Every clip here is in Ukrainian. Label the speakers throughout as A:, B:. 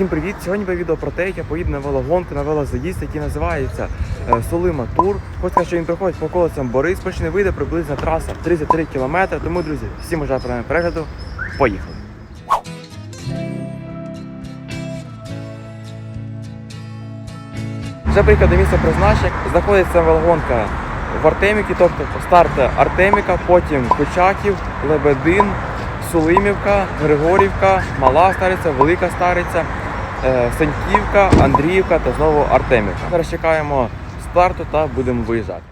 A: Всім привіт! Сьогодні буде відео про те, як я поїду на велогонку, на велозаїзд, який називається е, Солима Тур. Хочу сказати, що він проходить по околицям Бориспільщини, вийде приблизно траса 33 км. Тому, друзі, всім бажаю приємного перегляду. Поїхали! Вже приїхав до місця призначення. Знаходиться велогонка в Артеміки, тобто старт Артеміка, потім Кочаків, Лебедин, Сулимівка, Григорівка, Мала Стариця, Велика Стариця, е, Сеньківка, Андріївка та знову Артемівка. Зараз чекаємо старту та будемо виїжджати.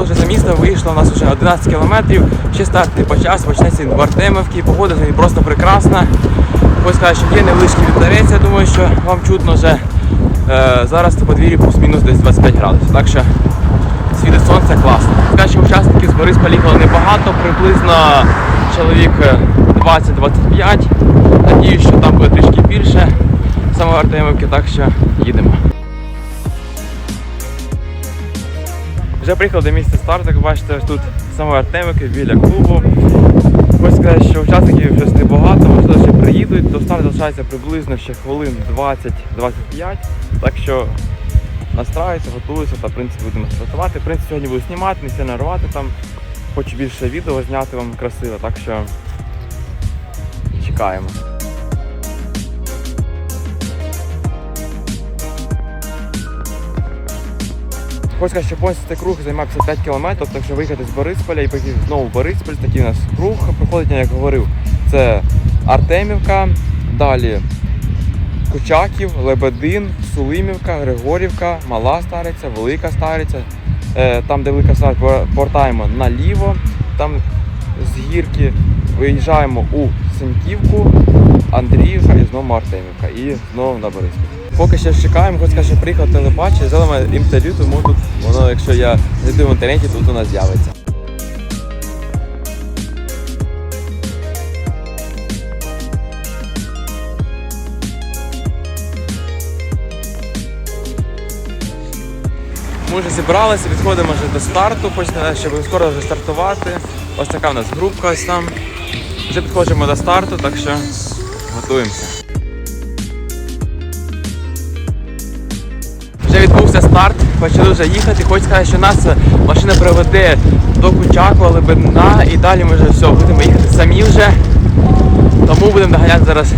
A: Виїхали вже за місто, вийшло у нас вже 11 кілометрів. Ще старт по час почнеться в Артемівки. Погода просто прекрасна. Хочу сказати, що є невеличкий вітерець, я думаю, що вам чутно вже. Е, зараз на подвір'ї плюс-мінус десь 25 градусів. Так що світить сонце класно. Скажу, що учасників з Бориспа їхало небагато, приблизно чоловік е, 20-25. Надіюсь, що там буде трішки більше саме Артемівки, так що їдемо. Вже приїхав до місця старту, як бачите, тут саме Артемики біля клубу. Хочу сказати, що учасників вже небагато, можливо, ще приїдуть. До старту залишається приблизно ще хвилин 20-25. Так що настраюся, готуюся та в принципі будемо стартувати. В принципі, сьогодні буду знімати, не сильно рвати там. Хочу більше відео зняти вам красиво, так що чекаємо. Що цей круг займає 55 кілометрів, так що виїхати з Борисполя і поїхати знову в Бориспіль, такий у нас круг проходить, як говорив, це Артемівка, далі Кучаків, Лебедин, Сулимівка, Григорівка, Мала Стариця, Велика Стариця. Е, Там, де Велика Стариця, повертаємо наліво, там з гірки виїжджаємо у Сеньківку, Андріївка і знову Артемівка. І знову на Бориспіль. Поки що чекаємо, сказати, що приїхав телебачення, взяли інтерв'ю, тому тут воно, якщо я знайду в інтернеті, тут у нас з'явиться. Ми вже зібралися, підходимо вже до старту, хочу сказати, що скоро вже стартувати. Ось така в нас групка ось там. Вже підходимо до старту, так що готуємося. Вже відбувся старт, почали вже їхати. Хочу сказати, що нас машина приведе до Кучаку, Лебедина і далі ми вже все, будемо їхати самі вже. Тому будемо доганяти зараз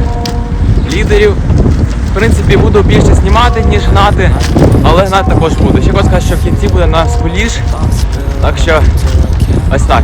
A: лідерів. В принципі, буду більше знімати, ніж гнати, але гнати також буду. Ще хочу сказати, що в кінці буде на скуліш. Так що ось так.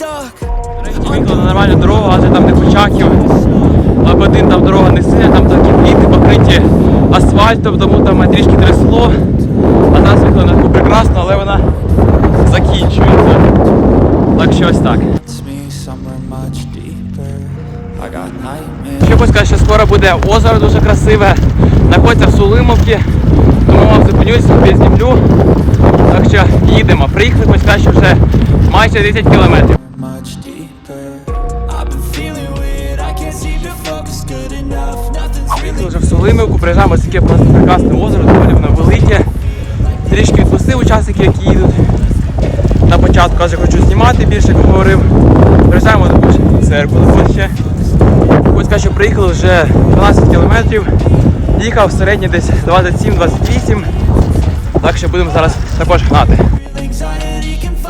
B: Feel the stuck.
A: Виїхали на нормальну дорогу, але там не Кучаків. Лебедин там дорога не сильна, там такі пліти покриті асфальтом, тому там трішки трясло. А зараз виїхали на таку прекрасну, але вона закінчується. Так що ось так. Ще хочу сказати, що скоро буде озеро дуже красиве. Знаходиться в Сулимовці. Тому вам зупинюсь, знімлю. Так що їдемо. Приїхали, хочу сказати, що вже майже 10 кілометрів. Вже приїжджаємо ось таке прекрасне озеро, доволі воно велике. Трішки відпустив учасників, які їдуть. На початку каже, хочу знімати більше, як говорив. Приїжджаємо до церкву ще. Хочу сказати, приїхали вже 12 кілометрів. Їхав в середній десь 27-28. Так що будемо зараз також гнати.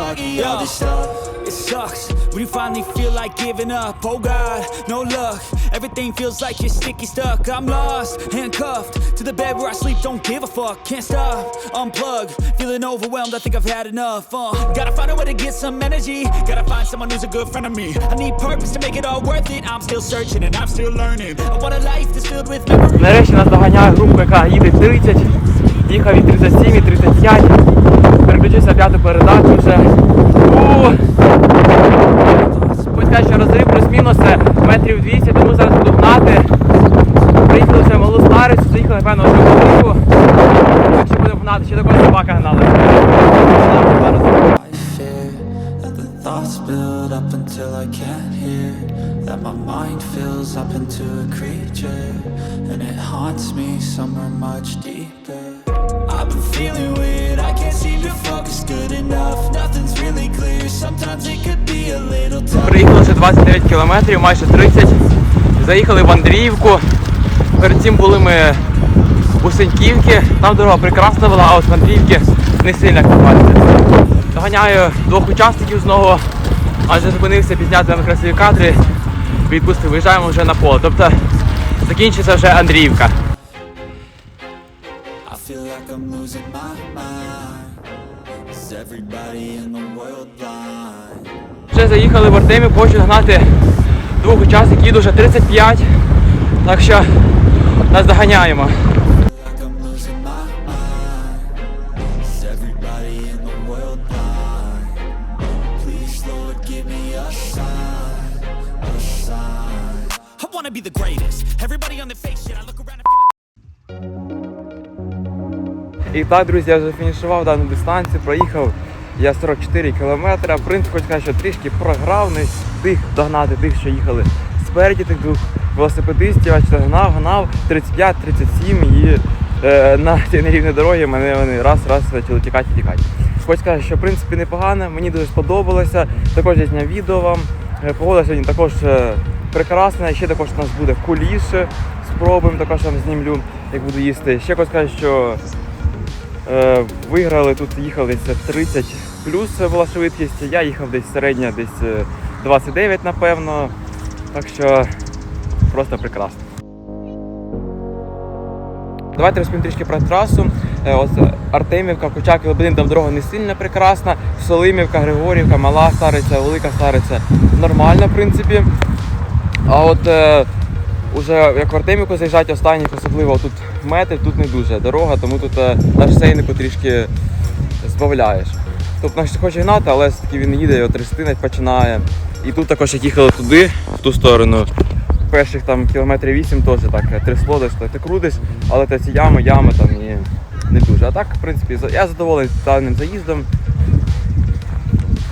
B: anxiety can foggy all this stuff. it sucks when you finally feel like giving up. Oh God, no luck. Everything feels like you're sticky stuck. I'm lost, handcuffed to the bed where I sleep. Don't give a fuck, can't stop. Unplug, feeling overwhelmed. I think I've had enough. Uh, gotta find a way to get some energy. Gotta find someone who's a good friend of me. I need purpose to make it all worth it. I'm still searching and I'm still learning. I want a life that's filled with memories.
A: Нарешті нас доганяє група, яка їде 30, їхав і 37, і 35. Переключився п'яту передачу вже. Що розрив плюс-мінус метрів 200, тому зараз буду гнати. Приїхали вже малу старицю, заїхали, напевно, вже велику. Так будемо гнати, ще такого собака гнали.
B: Until I can't hear. That my mind fills up into a creature, and it haunts me somewhere much deeper. I've been feeling weird, I
A: Приїхали вже 29 кілометрів, майже 30. Заїхали в Андріївку. Перед цим були ми у Сеньківці. Там дорога прекрасна була, а от в Андріївці не сильно бачите. Доганяю двох учасників знову, адже зупинився пізняти на красиві кадри. Відпустив, виїжджаємо вже на поле. Тобто закінчиться вже Андріївка.
B: Like I'm losing my mind. Is everybody in the world blind?
A: Вже заїхали в Артемів, хочуть гнати двох учасників, їду вже 35. Так що нас доганяємо.
B: everybody in the world
A: І так, друзі, я вже фінішував дану дистанцію, проїхав я 44 кілометри. В принципі, хочу сказати, що трішки програв, не встиг догнати тих, що їхали спереді, тих двох велосипедистів, а гнав, гнав 35-37 і е, на цій нерівній дорогі мене вони раз-раз почали тікати тікати. Хочу сказати, що в принципі непогано, мені дуже сподобалося. Також я зняв відео вам. Е, Погода сьогодні також е, прекрасна, ще також у нас буде куліше. Спробуємо також вам знімлю, як буду їсти. Ще хочу сказати, що Виграли тут, їхали 30 плюс була швидкість. Я їхав десь середня, десь е, 29, напевно. Так що просто прекрасно. Давайте розповім трішки про трасу. Е, Ось Артемівка, Кучак, Лебедин, там дорога не сильно прекрасна. Солимівка, Григорівка, Мала Стариця, Велика Стариця. Нормально, в принципі. А от е, уже як в Артемівку заїжджать останніх, особливо тут мети, тут не дуже дорога, тому тут е, на шосейнику трішки збавляєш. Тобто якщо хоче гнати, але все-таки він їде, його трясти навіть починає. І тут також як їхали туди, в ту сторону, перших там кілометрів 8 теж так е, трясло десь, ти крутиш, але та ці ями, ями там і не дуже. А так, в принципі, я задоволений даним заїздом.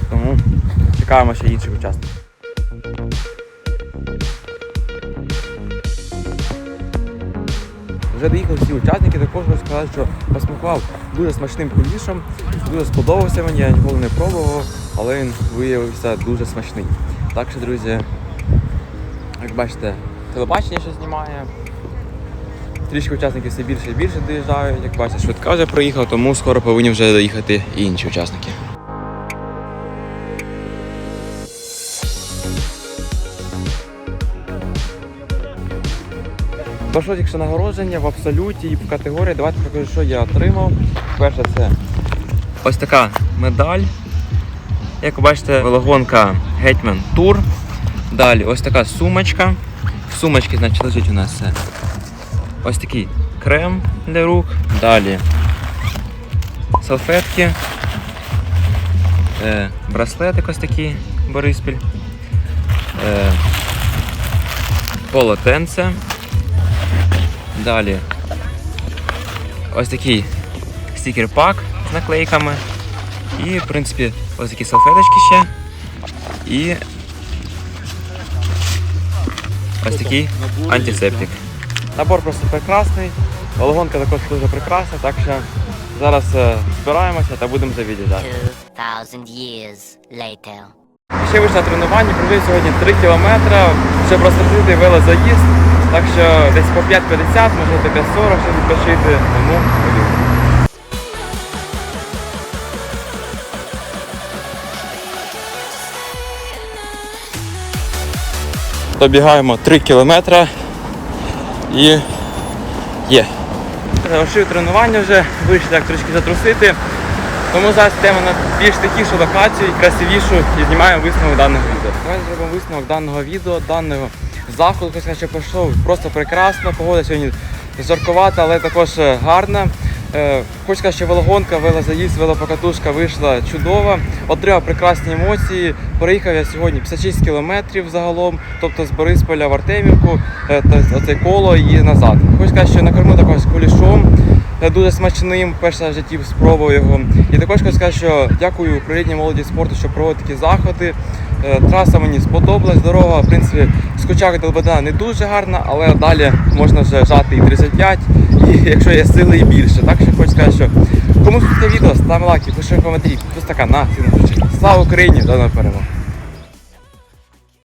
A: Тому чекаємо ще інших учасників. Вже доїхали всі учасники, також хочу сказати, що посмакував дуже смачним кулішем, дуже сподобався мені, я ніколи не пробував, але він виявився дуже смачний. Так що, друзі, як бачите, телебачення ще знімає. Трішки учасників все більше і більше доїжджають. Як бачите, швидка вже проїхав, тому скоро повинні вже доїхати і інші учасники. Тільки що нагородження в абсолюті і в категорії. Давайте покажу, що я отримав. Перше це ось така медаль. Як ви бачите, велогонка Гетьман Тур. Далі ось така сумочка. В сумочці, значить, лежить у нас ось такий крем для рук. Далі салфетки. Е, браслетик ось такий Бориспіль. Е, полотенце. Далі ось такий стікер-пак з наклейками. І, в принципі, ось такі салфеточки ще. І ось такий антисептик. Набор просто прекрасний. Вологонка також дуже прекрасна, так що зараз е, збираємося та будемо за відео.
C: 2,000 years later.
A: Ще вийшли на тренування, пройшли сьогодні 3 кілометри, щоб розсадити велозаїзд. Так що десь по 5.50, можливо 5.40, щоб відпочити. Тому ходімо. Добігаємо 3 кілометри і є. Завершив тренування вже, вийшли так трішки затрусити. Тому зараз йдемо на більш тихішу локацію, красивішу і знімаємо висновок даного відео. Давайте зробимо висновок даного відео, даного заходу. хтось наче пішов. просто прекрасна Погода сьогодні жаркувата, але також е, гарна. Хоч Хочу сказати, що велогонка, велозаїзд, велопокатушка вийшла чудова. Отримав прекрасні емоції. Проїхав я сьогодні 56 кілометрів загалом, тобто з Борисполя в Артемівку, е, оце коло і назад. Хочу сказати, що накормив також кулішом е, дуже смачним. Перше в житті спробував його. І також хочу сказати, що дякую управлінню молоді спорту, що проводить такі заходи. Е, Траса мені сподобалась, дорога, в принципі, з Кучак до Лебедина не дуже гарна, але далі можна вже жати і 35, і якщо є сили і більше. Так що хочу сказати, що кому сподобається відео, ставимо лайки, пиши коментарі, підписуйся на канал, Слава Україні, до нових перемог!